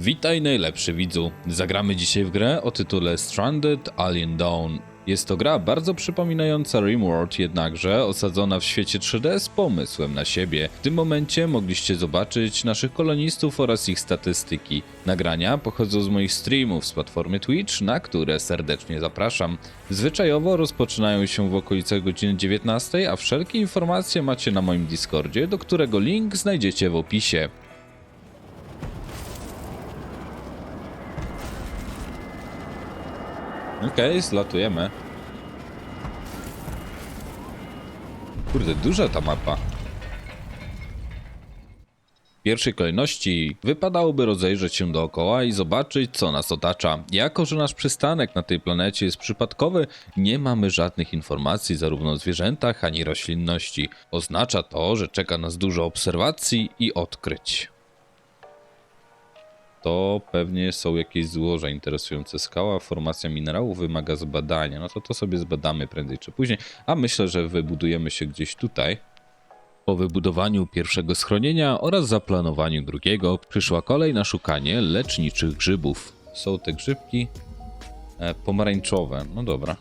Witaj najlepszy widzu. Zagramy dzisiaj w grę o tytule Stranded Alien Dawn. Jest to gra bardzo przypominająca Rimworld, jednakże osadzona w świecie 3D z pomysłem na siebie. W tym momencie mogliście zobaczyć naszych kolonistów oraz ich statystyki. Nagrania pochodzą z moich streamów z platformy Twitch, na które serdecznie zapraszam. Zwyczajowo rozpoczynają się w okolicach godziny 19, a wszelkie informacje macie na moim Discordzie, do którego link znajdziecie w opisie. Okej, zlatujemy. Kurde, duża ta mapa. W pierwszej kolejności wypadałoby rozejrzeć się dookoła i zobaczyć, co nas otacza. Jako, że nasz przystanek na tej planecie jest przypadkowy, nie mamy żadnych informacji zarówno o zwierzętach, ani roślinności. Oznacza to, że czeka nas dużo obserwacji i odkryć to pewnie są jakieś złoża interesujące. Skała, formacja minerałów wymaga zbadania. No to to sobie zbadamy prędzej czy później. A myślę, że wybudujemy się gdzieś tutaj. Po wybudowaniu pierwszego schronienia oraz zaplanowaniu drugiego przyszła kolej na szukanie leczniczych grzybów. Są te grzybki e, pomarańczowe. No dobra.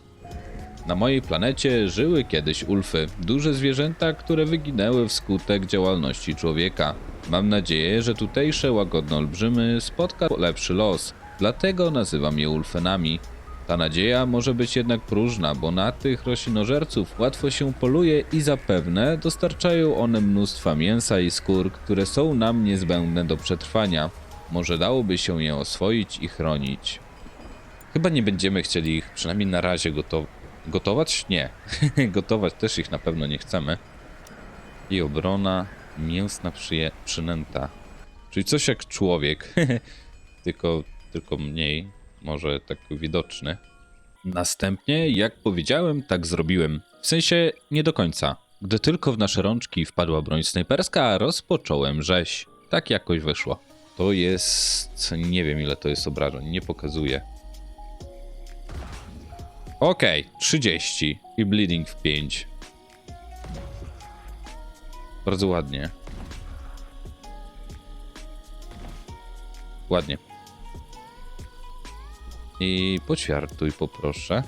Na mojej planecie żyły kiedyś ulfy, duże zwierzęta, które wyginęły wskutek działalności człowieka. Mam nadzieję, że tutejsze łagodne olbrzymy spotka lepszy los, dlatego nazywam je ulfenami. Ta nadzieja może być jednak próżna, bo na tych roślinożerców łatwo się poluje i zapewne dostarczają one mnóstwa mięsa i skór, które są nam niezbędne do przetrwania. Może dałoby się je oswoić i chronić. Chyba nie będziemy chcieli ich przynajmniej na razie gotować. Gotować? Nie. Gotować też ich na pewno nie chcemy. I obrona mięsna przyje- przynęta. Czyli coś jak człowiek, tylko, tylko mniej, może tak widoczny. Następnie, jak powiedziałem, tak zrobiłem. W sensie nie do końca. Gdy tylko w nasze rączki wpadła broń snajperska, rozpocząłem rzeź. Tak jakoś wyszło. To jest... nie wiem ile to jest obrażeń, nie pokazuje. Okej, 30 i bleeding w 5. Bardzo ładnie. Ładnie. I poćwiartuj poproszę.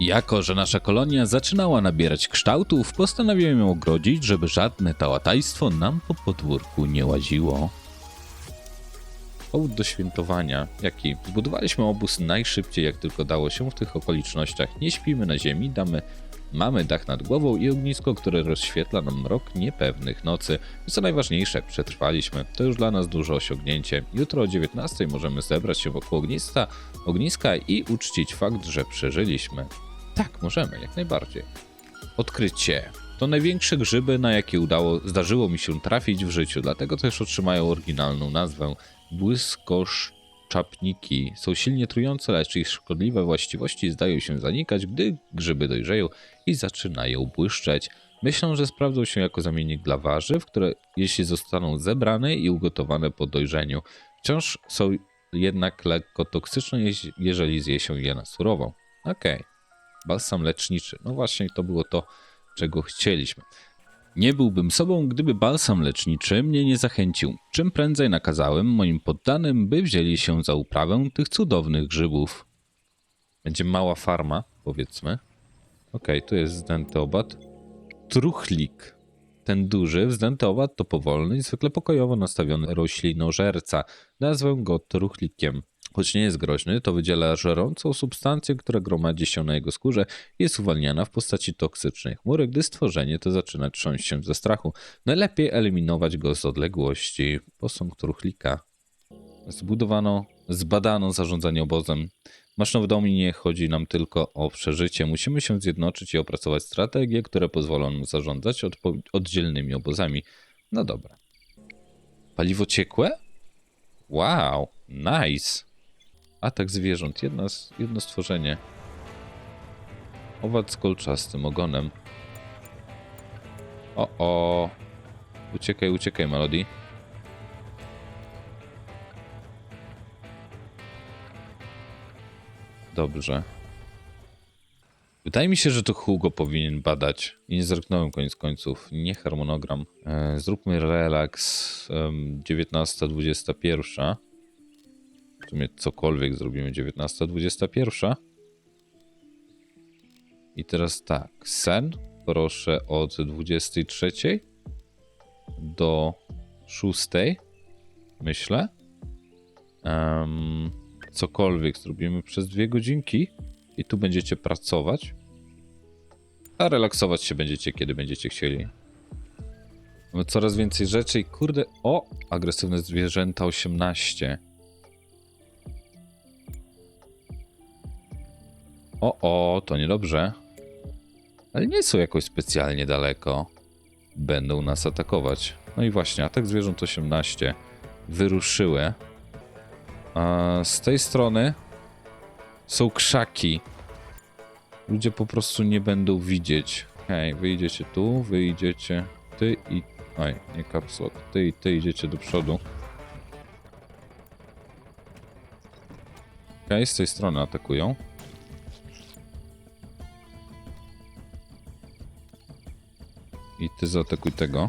Jako, że nasza kolonia zaczynała nabierać kształtów, postanowiłem ją ogrodzić, żeby żadne tałatajstwo nam po podwórku nie łaziło. Powód do świętowania. Jaki? Zbudowaliśmy obóz najszybciej jak tylko dało się w tych okolicznościach. Nie śpimy na ziemi, damy, mamy dach nad głową i ognisko, które rozświetla nam mrok niepewnych nocy. I co najważniejsze, przetrwaliśmy. To już dla nas duże osiągnięcie. Jutro o 19 możemy zebrać się wokół ogniska, ogniska i uczcić fakt, że przeżyliśmy. Tak, możemy, jak najbardziej. Odkrycie. To największe grzyby, na jakie udało, zdarzyło mi się trafić w życiu, dlatego też otrzymają oryginalną nazwę. Błyskoszczapniki są silnie trujące, lecz ich szkodliwe właściwości zdają się zanikać, gdy grzyby dojrzeją i zaczynają błyszczeć. Myślę, że sprawdzą się jako zamiennik dla warzyw, które jeśli zostaną zebrane i ugotowane po dojrzeniu, wciąż są jednak lekko toksyczne, jeżeli zje się je na surowo. Okej. Balsam leczniczy. No właśnie, to było to, czego chcieliśmy. Nie byłbym sobą, gdyby balsam leczniczy mnie nie zachęcił. Czym prędzej nakazałem moim poddanym, by wzięli się za uprawę tych cudownych grzybów. Będzie mała farma, powiedzmy. Okej, tu jest zdęty owad. Truchlik. Ten duży, wzdęty owad to powolny i zwykle pokojowo nastawiony roślinożerca. Nazwę go truchlikiem. Choć nie jest groźny, to wydziela żerącą substancję, która gromadzi się na jego skórze i jest uwalniana w postaci toksycznej chmury, gdy stworzenie to zaczyna trząść się ze strachu. Najlepiej eliminować go z odległości. Posąg truchlika. Zbudowano, zbadano zarządzanie obozem. Maszynowdomi nie chodzi nam tylko o przeżycie. Musimy się zjednoczyć i opracować strategie, które pozwolą nam zarządzać oddzielnymi obozami. No dobra. Paliwo ciekłe? Wow, nice. Atak zwierząt. Jedna, jedno stworzenie. Owad z kolczastym ogonem. O, o. Uciekaj, uciekaj, Melody. Dobrze. Wydaje mi się, że to Hugo powinien badać. I nie zerknąłem koniec końców. Nie harmonogram. E, zróbmy relaks 19.21 w sumie cokolwiek zrobimy 19, 21. I teraz tak, sen proszę od 23 do 6, myślę. Um, cokolwiek zrobimy przez dwie godzinki i tu będziecie pracować, a relaksować się będziecie, kiedy będziecie chcieli. Mamy coraz więcej rzeczy i kurde, o, agresywne zwierzęta 18. O, o, to niedobrze. Ale nie są jakoś specjalnie daleko. Będą nas atakować. No i właśnie, atak zwierząt 18 wyruszyły. A z tej strony są krzaki. Ludzie po prostu nie będą widzieć. Hej, wyjdziecie tu, wyjdziecie ty i... Oj, nie kapslok. Ty i ty idziecie do przodu. Okej, z tej strony atakują. Ty zaatakuj tego.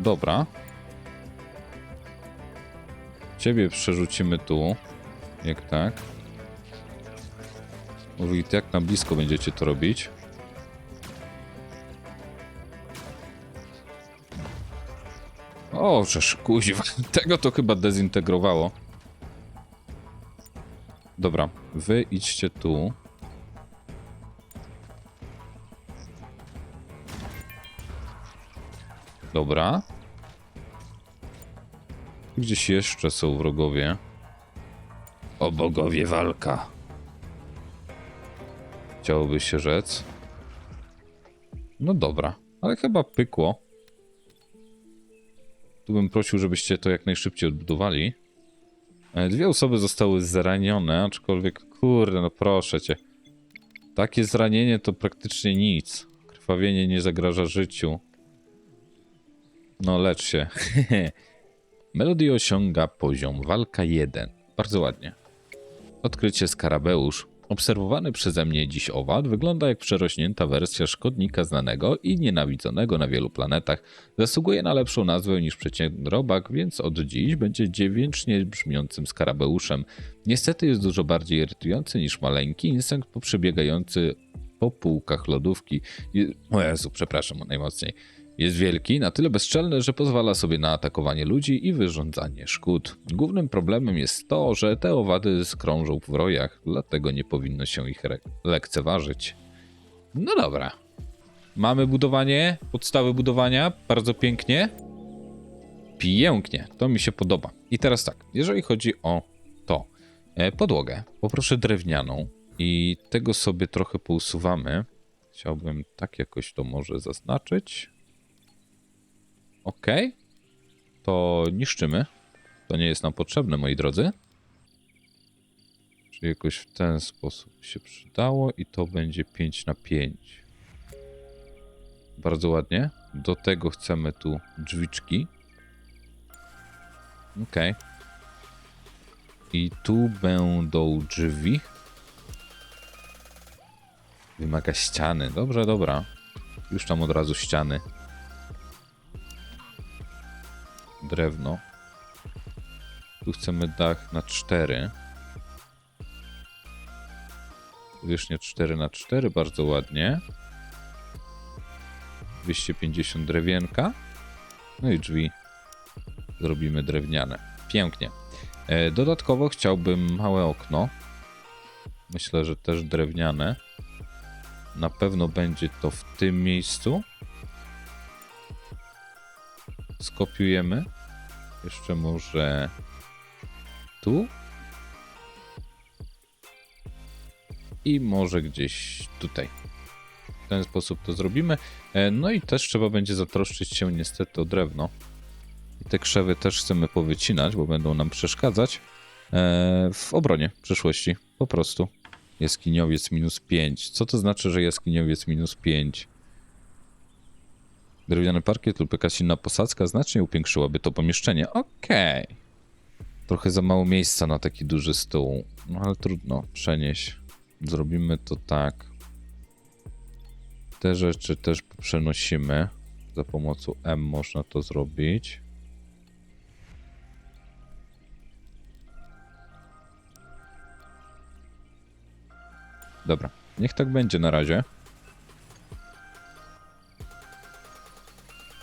Dobra. Ciebie przerzucimy tu. Jak tak. Mówi, jak na blisko będziecie to robić. O, żeż kuźwa, tego to chyba dezintegrowało. Dobra, wy idźcie tu. Dobra. Gdzieś jeszcze są wrogowie. O bogowie walka. Chciałoby się rzec. No dobra, ale chyba pykło. Tu bym prosił, żebyście to jak najszybciej odbudowali. E, Dwie osoby zostały zranione, aczkolwiek kurde, no proszę cię. Takie zranienie to praktycznie nic. Krwawienie nie zagraża życiu. No lecz się. Melody osiąga poziom walka 1. Bardzo ładnie. Odkrycie skarabeusz. Obserwowany przeze mnie dziś owad wygląda jak przerośnięta wersja szkodnika znanego i nienawidzonego na wielu planetach. Zasługuje na lepszą nazwę niż przeciętny robak, więc od dziś będzie dźwięcznie brzmiącym skarabeuszem. Niestety jest dużo bardziej irytujący niż maleńki insekt poprzebiegający po półkach lodówki. O Jezu, przepraszam najmocniej. Jest wielki, na tyle bezczelny, że pozwala sobie na atakowanie ludzi i wyrządzanie szkód. Głównym problemem jest to, że te owady skrążą w rojach, dlatego nie powinno się ich lekceważyć. No dobra. Mamy budowanie, podstawy budowania, bardzo pięknie. Pięknie, to mi się podoba. I teraz tak, jeżeli chodzi o to, e, podłogę, poproszę drewnianą i tego sobie trochę pousuwamy. Chciałbym tak jakoś to może zaznaczyć. Ok. To niszczymy. To nie jest nam potrzebne, moi drodzy. Czyli jakoś w ten sposób się przydało i to będzie 5 na 5. Bardzo ładnie. Do tego chcemy tu drzwiczki. Ok. I tu będą drzwi. Wymaga ściany. Dobrze, dobra. Już tam od razu ściany. Drewno. Tu chcemy dach na 4. Powierzchnia 4 na 4 bardzo ładnie. 250 drewienka. No i drzwi zrobimy drewniane. Pięknie. E, Dodatkowo chciałbym małe okno. Myślę, że też drewniane. Na pewno będzie to w tym miejscu. Skopiujemy. Jeszcze może tu. I może gdzieś tutaj. W ten sposób to zrobimy. E, No i też trzeba będzie zatroszczyć się niestety o drewno. I te krzewy też chcemy powycinać, bo będą nam przeszkadzać e, w obronie przyszłości. Po prostu. Jaskiniowiec minus 5. Co to znaczy, że jaskiniowiec minus 5? Drewniany parkiet lub jakaś inna posadzka znacznie upiększyłaby to pomieszczenie. Okej. Trochę za mało miejsca na taki duży stół. No ale trudno, przenieść. Zrobimy to tak. Te rzeczy też przenosimy. Za pomocą M można to zrobić. Dobra, niech tak będzie na razie.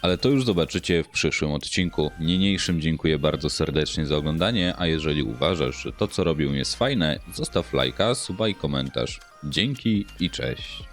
Ale to już zobaczycie w przyszłym odcinku. Niniejszym dziękuję bardzo serdecznie za oglądanie, a jeżeli uważasz, że to co robią jest fajne, zostaw lajka, suba i komentarz. Dzięki i cześć.